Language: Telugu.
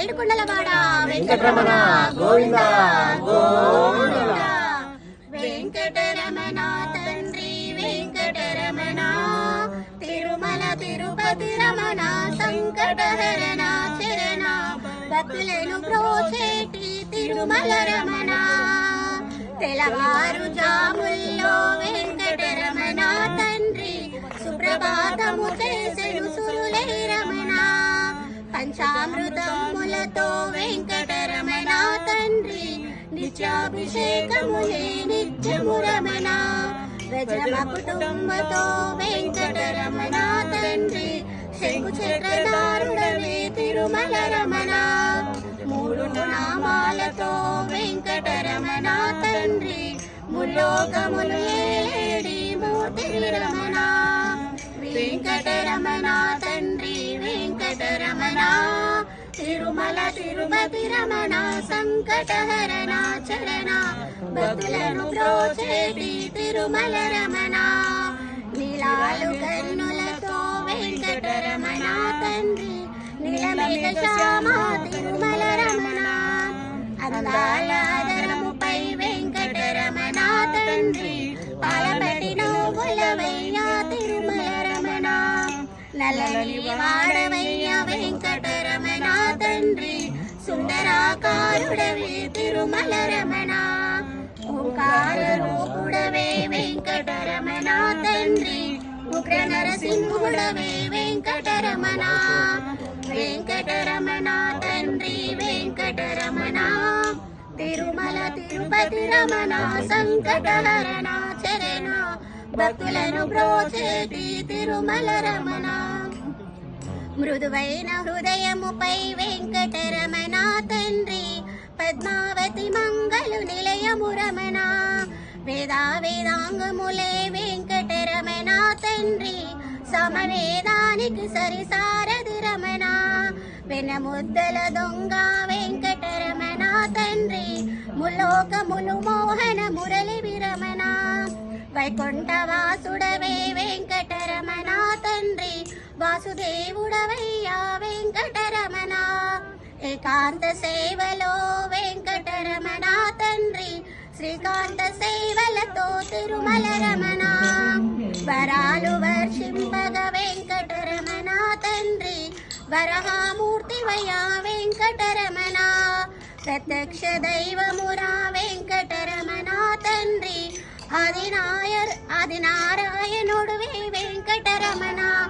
ఏడుకొండలవాడ వెంకటరమణ గోవింద గోవింద. వెంకటరమణ తండ్రి వెంకటరమణ. తిరుమల తిరుపతి రమణ సంకటహరణ చరణ భక్తులను ప్రోచేటి తిరుమల రమణ. తెల్లవారు జాముల్లో వెంకటరమణ తండ్రి సుప్రభాతము రమణ పంచామృతములతో వెంకటరమణ తండ్రి నిత్యాభిషేకములే నిత్యము రమణ. ప్రజల కుటుంబతో వెంకటరమణ తండ్రి శంకుచక్రదారుడవే తిరుమల రమణ. మూడు నామాలతో వెంకటరమణ తండ్రి ముల్లోకములు ఏడి మూర్తి రమణ. వెంకట తిరుమల తిరుపతి రమణ సంకటహరణ భక్తులను ప్రోచేటి తిరుమల రమణ నీలాలు కన్నులతో వెంకటరమణ తండ్రి నీలమేఘ శ్యామ తిరుమల రమణ అందాల ఆదరముపై వెంకటరమణ తండ్రి పాలబడి నవ్వులవయ్యా తిరుమల రమణ నలని వాడవయ్య సుందరాకారుడవే తిరుమల రమణ ఓంకార రూపుడవే వెంకటరమణ తండ్రి. ఉగ్ర నరసింహుడవే వెంకటరమణ. వెంకటరమణ తండ్రి వెంకటరమణ. తిరుమల తిరుపతి రమణ సంకటహరణ చరణ. భక్తులను బ్రోచేటి తిరుమల రమణ మృదువైన హృదయముపై వెంకటరమణ తండ్రి పద్మావతి మంగళ నిలయము రమణ. వేదా వేదాంగములే వెంకటరమణ తండ్రి సమవేదానికి సరిసారది రమణ. వెనముద్దల దొంగ వెంకటరమణ తండ్రి ములోకములు మో వైకుంఠవాసుడవే వెంకటరమణ తండ్రి. వాసుదేవుడవయ్యా వెంకటరమణ. ఏకాంత సేవలో వెంకటరమణ తండ్రి. శ్రీకాంత సేవలతో తిరుమల రమణ. వరాలు వర్షింపగ వెంకటరమణ తండ్రి. వరహామూర్తివయ్యా వెంకటరమణ. ప్రత్యక్ష దైవమురా వెంకటరమణ తండ్రి. அதிநாயர் அதிநாராயணொடுவே வெங்கடரமணா.